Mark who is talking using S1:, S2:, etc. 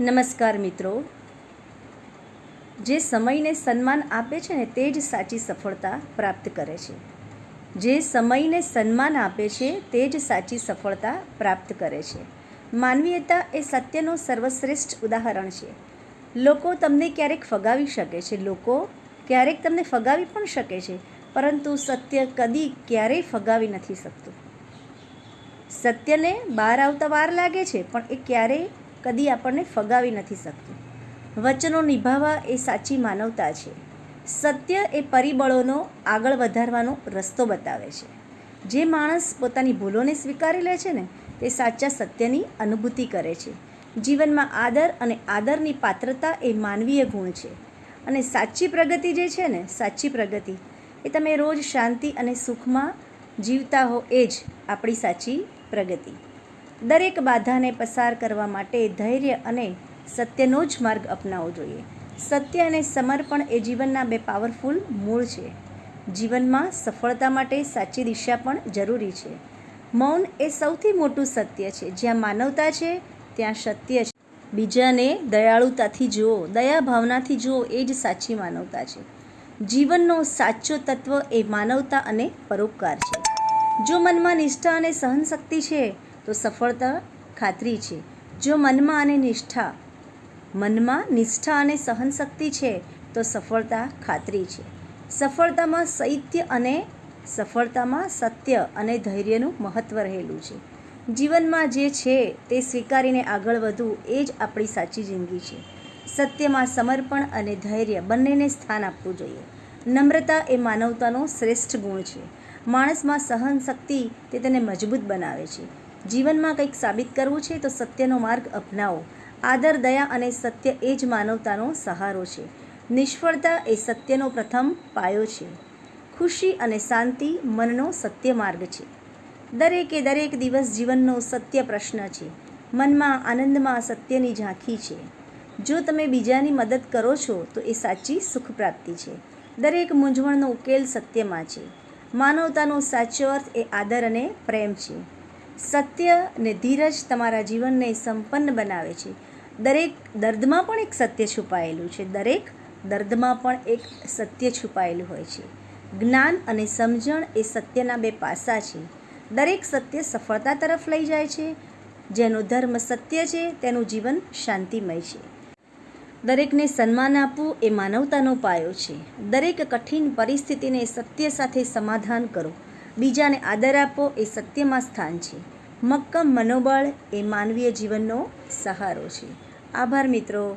S1: નમસ્કાર મિત્રો. જે સમયને સન્માન આપે છે ને તે જ સાચી સફળતા પ્રાપ્ત કરે છે. જે સમયને સન્માન આપે છે તે જ સાચી સફળતા પ્રાપ્ત કરે છે. માનવીયતા એ સત્યનું સર્વશ્રેષ્ઠ ઉદાહરણ છે. લોકો તમને ક્યારેક ફગાવી શકે છે, લોકો ક્યારેક તમને ફગાવી પણ શકે છે, પરંતુ સત્ય કદી ક્યારેય ફગાવી નથી શકતું. સત્યને બહાર આવતા વાર લાગે છે, પણ એ ક્યારેય કદી આપણને ફગાવી નથી શકતું. વચનો નિભાવવા એ સાચી માનવતા છે. સત્ય એ પરિબળોનો આગળ વધારવાનો રસ્તો બતાવે છે. જે માણસ પોતાની ભૂલોને સ્વીકારી લે છે ને, તે સાચા સત્યની અનુભૂતિ કરે છે. જીવનમાં આદર અને આદરની પાત્રતા એ માનવીય ગુણ છે. અને સાચી પ્રગતિ જે છે ને, સાચી પ્રગતિ, એ તમે રોજ શાંતિ અને સુખમાં જીવતા હો એ જ આપણી સાચી પ્રગતિ. દરેક બાધાને પસાર કરવા માટે ધૈર્ય અને સત્યનો જ માર્ગ અપનાવવો જોઈએ. સત્ય અને સમર્પણ એ જીવનના બે પાવરફુલ મૂળ છે. જીવનમાં સફળતા માટે સાચી દિશા પણ જરૂરી છે. મૌન એ સૌથી મોટું સત્ય છે. જ્યાં માનવતા છે, ત્યાં સત્ય છે. બીજાને દયાળુતાથી જુઓ દયા ભાવનાથી જુઓ, એ જ સાચી માનવતા છે. જીવનનો સાચો તત્વ એ માનવતા અને પરોપકાર છે. જો મનમાં નિષ્ઠા અને સહનશક્તિ છે તો સફળતા ખાતરી છે. જો મનમાં અને નિષ્ઠા, મનમાં નિષ્ઠા અને સહનશક્તિ છે, તો સફળતા ખાતરી છે. સફળતામાં સૈત્ય અને સફળતામાં સત્ય અને ધૈર્યનું મહત્ત્વ રહેલું છે. જીવનમાં જે છે તે સ્વીકારીને આગળ વધવું એ જ આપણી સાચી જિંદગી છે. સત્યમાં સમર્પણ અને ધૈર્ય બંનેને સ્થાન આપવું જોઈએ. નમ્રતા એ માનવતાનો શ્રેષ્ઠ ગુણ છે. માણસમાં સહન શક્તિ તે તેને મજબૂત બનાવે છે. જીવનમાં કંઈક સાબિત કરવું છે તો સત્યનો માર્ગ અપનાવો. આદર, દયા અને સત્ય એ જ માનવતાનો સહારો છે. નિષ્ફળતા એ સત્યનો પ્રથમ પાયો છે. ખુશી અને શાંતિ મનનો સત્ય માર્ગ છે. દરેકે દરેક દિવસ જીવનનો સત્ય પ્રશ્ન છે. મનમાં, આનંદમાં સત્યની ઝાંખી છે. જો તમે બીજાની મદદ કરો છો તો એ સાચી સુખ પ્રાપ્તિ છે. દરેક મૂંઝવણનો ઉકેલ સત્યમાં છે. માનવતાનો સાચો અર્થ એ આદર અને પ્રેમ છે. સત્ય ને ધીરજ તમારા જીવનને સંપન્ન બનાવે છે. દરેક દર્દમાં પણ એક સત્ય છુપાયેલું છે. દરેક દર્દમાં પણ એક સત્ય છુપાયેલું હોય છે. જ્ઞાન અને સમજણ એ સત્યના બે પાસા છે. દરેક સત્ય સફળતા તરફ લઈ જાય છે. જેનો ધર્મ સત્ય છે, તેનું જીવન શાંતિમય છે. દરેકને સન્માન આપવું એ માનવતાનો પાયો છે. દરેક કઠિન પરિસ્થિતિને સત્ય સાથે સમાધાન કરો. બીજાને આદર આપો એ સત્યમાં સ્થાન છે. મક્કમ મનોબળ એ માનવીય જીવનનો સહારો છે. આભાર મિત્રો.